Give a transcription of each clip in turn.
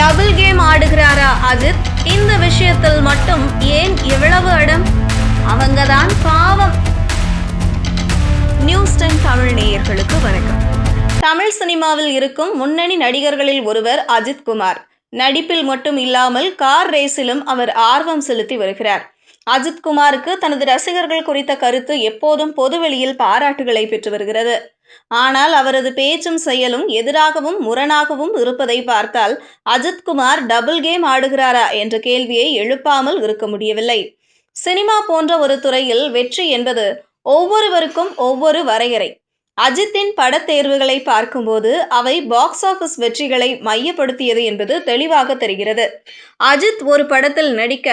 Double game ஆடுகிறாரா Ajith இந்த விஷயத்தில் மட்டும் ஏன் இவ்வளவு அடம்? அவங்கதான் பாவம். நியூஸ் டைம் தமிழ் நேயர்களுக்கு வணக்கம். தமிழ் சினிமாவில் இருக்கும் முன்னணி நடிகர்களில் ஒருவர் அஜித் குமார். நடிப்பில் மட்டும் இல்லாமல் கார் ரேஸிலும் அவர் ஆர்வம் செலுத்தி வருகிறார். அஜித்குமாருக்கு தனது ரசிகர்கள் குறித்த கருத்து எப்போதும் பொதுவெளியில் பாராட்டுகளை பெற்று வருகிறது. ஆனால் அவரது பேச்சும் செயலும் எதிராகவும் முரணாகவும் இருப்பதை பார்த்தால் அஜித்குமார் டபுள் கேம் ஆடுகிறாரா என்ற கேள்வியை எழுப்பாமல் இருக்க முடியவில்லை. சினிமா போன்ற ஒரு துறையில் வெற்றி என்பது ஒவ்வொருவருக்கும் ஒவ்வொரு வரையறை. அஜித்தின் படத் தேர்வுகளை பார்க்கும்போது அவை பாக்ஸ் ஆஃபீஸ் வெற்றிகளை மையப்படுத்தியது என்பது தெளிவாக தெரிகிறது. அஜித் ஒரு படத்தில் நடிக்க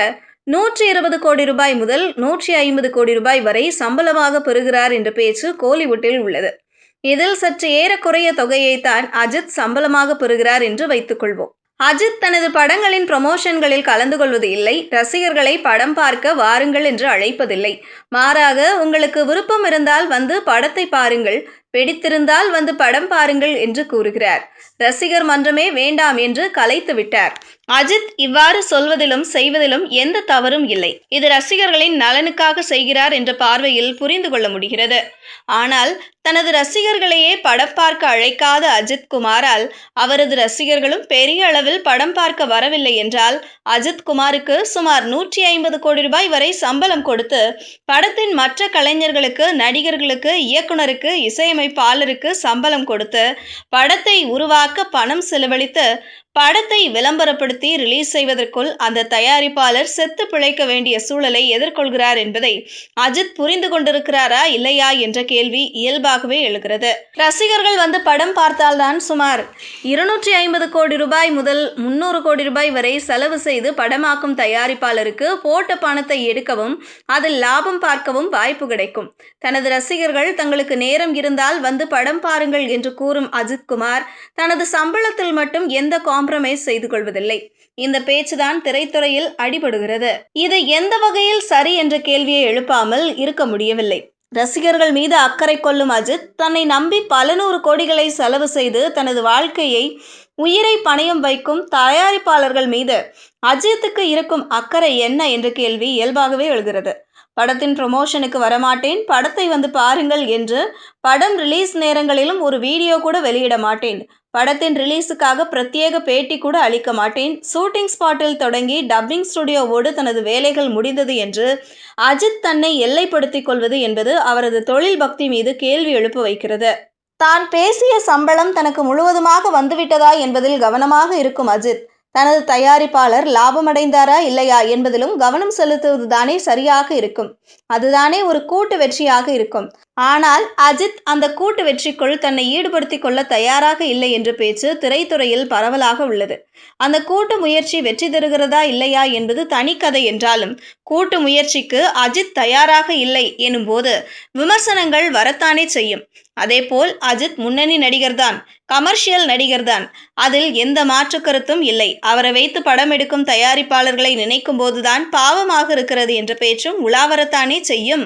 நூற்றி இருபது கோடி ரூபாய் முதல் நூற்றி ஐம்பது கோடி ரூபாய் வரை சம்பளமாக பெறுகிறார் என்ற பேச்சு கோலிவுட்டில் உள்ளது. இதில் சற்று ஏறக்குறைய தொகையைத்தான் அஜித் சம்பளமாக பெறுகிறார் என்று வைத்துக்கொள்வோம் அஜித் தனது படங்களின் ப்ரமோஷன்களில் கலந்து கொள்வது இல்லை. ரசிகர்களை படம் பார்க்க வாருங்கள் என்று அழைப்பதில்லை. மாறாக உங்களுக்கு விருப்பம் இருந்தால் வந்து படத்தை பாருங்கள். பிடித்திருந்தால் வந்து படம் பாருங்கள் என்று கூறுகிறார். ரசிகர் மன்றமே வேண்டாம் என்று கலைத்து விட்டார். அஜித் இவ்வாறு சொல்வதிலும் செய்வதிலும் எந்த தவறும் இல்லை. இது ரசிகர்களின் நலனுக்காக செய்கிறார் என்ற பார்வையில் புரிந்து கொள்ள முடிகிறது. ஆனால் தனது ரசிகர்களையே படம் பார்க்க அழைக்காத அஜித் குமாரால் அவரது ரசிகர்களும் பெரிய அளவில் படம் பார்க்க வரவில்லை என்றால் அஜித் குமாருக்கு சுமார் நூற்றி ஐம்பது கோடி ரூபாய் வரை சம்பளம் கொடுத்து படத்தின் மற்ற கலைஞர்களுக்கு நடிகர்களுக்கு இயக்குனருக்கு இசையமைப்பாளருக்கு சம்பளம் கொடுத்து படத்தை உருவாக்க பணம் செலவழித்து படத்தை விளம்பரப்படுத்தி ரிலீஸ் செய்வதற்குள் அந்த தயாரிப்பாளர் செத்து பிழைக்க வேண்டிய சூழலை எதிர்கொள்கிறார் என்பதை அஜித் புரிந்து கொண்டிருக்கிறாரா இல்லையா என்ற கேள்வி இயல்பாகவே எழுகிறது. ரசிகர்கள் வந்து படம் பார்த்தால்தான் சுமார் இருநூற்றி ஐம்பது கோடி ரூபாய் முதல் முன்னூறு கோடி ரூபாய் வரை செலவு செய்து படமாக்கும் தயாரிப்பாளருக்கு போட்ட பணத்தை எடுக்கவும் அதில் லாபம் பார்க்கவும் வாய்ப்பு கிடைக்கும். தனது ரசிகர்கள் தங்களுக்கு நேரம் இருந்தால் வந்து படம் பாருங்கள் என்று கூறும் அஜித் குமார் தனது சம்பளத்தில் மட்டும் எந்த காம்ப்ரமைஸ் செய்து கொள்வதில்லை இந்த பேச்சுதான் திரைத்துறையில் அடிபடுகிறது. இது எந்த வகையில் சரி என்ற கேள்வியை எழுப்பாமல் இருக்க முடியவில்லை. ரசிகர்கள் மீது அக்கறை கொள்ளும் அஜித் தன்னை நம்பி பல நூறு கோடிகளை செலவு செய்து தனது வாழ்க்கையை உயிரை பணயம் வைக்கும் தயாரிப்பாளர்கள் மீது அஜித்துக்கு இருக்கும் அக்கறை என்ன என்ற கேள்வி இயல்பாகவே எழுகிறது. படத்தின் ப்ரொமோஷனுக்கு வரமாட்டேன். படத்தை வந்து பாருங்கள் என்று படம் ரிலீஸ் நேரங்களிலும் ஒரு வீடியோ கூட வெளியிட மாட்டேன். படத்தின் ரிலீஸுக்காக பிரத்யேக பேட்டி கூட அளிக்க மாட்டேன். ஷூட்டிங் ஸ்பாட்டில் தொடங்கி டப்பிங் ஸ்டுடியோவோடு தனது வேலைகள் முடிந்தது என்று அஜித் தன்னை எல்லைப்படுத்திக் கொள்வது என்பது அவரது தொழில் பக்தி மீது கேள்வி எழுப்ப வைக்கிறது. தான் பேசிய சம்பளம் தனக்கு முழுவதுமாக வந்துவிட்டதா என்பதில் கவனமாக இருக்கும் அஜித். தனது தயாரிப்பாளர் லாபமடைந்தாரா இல்லையா என்பதிலும் கவனம் செலுத்துவதுதானே சரியாக இருக்கும். அதுதானே ஒரு கூட்டு வெற்றியாக இருக்கும். ஆனால் அஜித் அந்த கூட்டு வெற்றிக்குள் தன்னை ஈடுபடுத்திக் கொள்ள தயாராக இல்லை என்ற பேச்சு திரைத்துறையில் பரவலாக உள்ளது. அந்த கூட்டு முயற்சி வெற்றி தருகிறதா இல்லையா என்பது தனிக்கதை என்றாலும் கூட்டு முயற்சிக்கு அஜித் தயாராக இல்லை எனும்போது விமர்சனங்கள் வரத்தானே செய்யும். அதேபோல் அஜித் முன்னணி நடிகர்தான் கமர்ஷியல் நடிகர்தான். அதில் எந்த மாற்று கருத்தும் இல்லை. அவரை வைத்து படம் எடுக்கும் தயாரிப்பாளர்களை நினைக்கும் போதுதான் பாவமாக இருக்கிறது என்ற பேச்சும் உலாவரத்தானே செய்யும்.